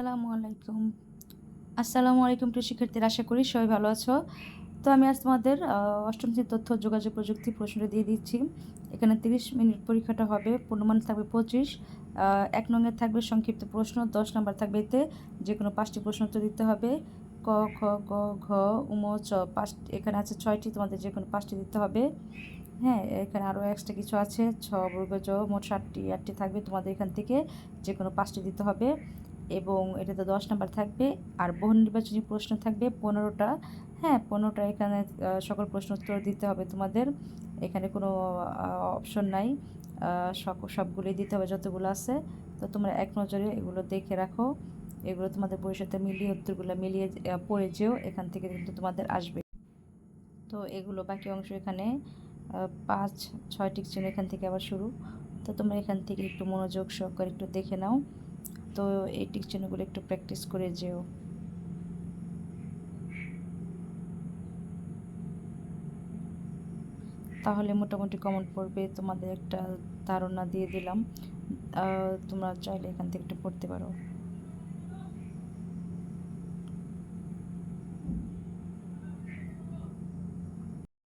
আসসালামু আলাইকুম আসসালামু আলাইকুম প্রিয় শিক্ষার্থীরা, আশা করি সবাই ভালো আছো। তো আমি আজ তোমাদের অষ্টম শ্রেণির তথ্য যোগাযোগ প্রযুক্তি প্রশ্নটা দিয়ে দিচ্ছি। এখানে তিরিশ মিনিট পরীক্ষাটা হবে পূর্ণমান থাকবে পঁচিশ এক নঙ্গের থাকবে সংক্ষিপ্ত প্রশ্ন, দশ নম্বর থাকবে এতে যে কোনো পাঁচটি প্রশ্ন উত্তর দিতে হবে। ক, খ, গ, ঘ, উম, চ, পাঁচ, এখানে আছে ছয়টি, তোমাদের যে কোনো পাঁচটি দিতে হবে। হ্যাঁ এখানে আরও এক্সট্রা কিছু আছে, ছ, বর্গ, জ, মোট সাতটি, আটটি থাকবে তোমাদের এখান থেকে যে কোনো পাঁচটি দিতে হবে। এবং এটাতে দশ নাম্বার থাকবে। আর বহু নির্বাচনী প্রশ্ন থাকবে, পনেরোটা। হ্যাঁ পনেরোটা এখানে সকল প্রশ্ন উত্তর দিতে হবে তোমাদের। এখানে কোনো অপশন নাই। সব সবগুলোই দিতে হবে যতগুলো আছে। তো তোমরা এক নজরে এগুলো দেখে রাখো। এগুলো তোমাদের সাথে মিলিয়ে, উত্তরগুলো মিলিয়ে পড়ে যেও। এখান থেকে কিন্তু তোমাদের আসবে। তো এগুলো বাকি অংশ এখানে পাঁচ, ছয়টি চিহ্ন এখান থেকে আবার শুরু। তো তোমরা এখান থেকে একটু মনোযোগ সহকারে একটু দেখে নাও। তো এই চিহ্নগুলো একটু প্র্যাকটিস করে যেও। তাহলে মোটামুটি কমন পড়বে, তোমাদের একটা ধারণা দিয়ে দিলাম। তোমরা চাইলে এখান থেকে একটু পড়তে পারো।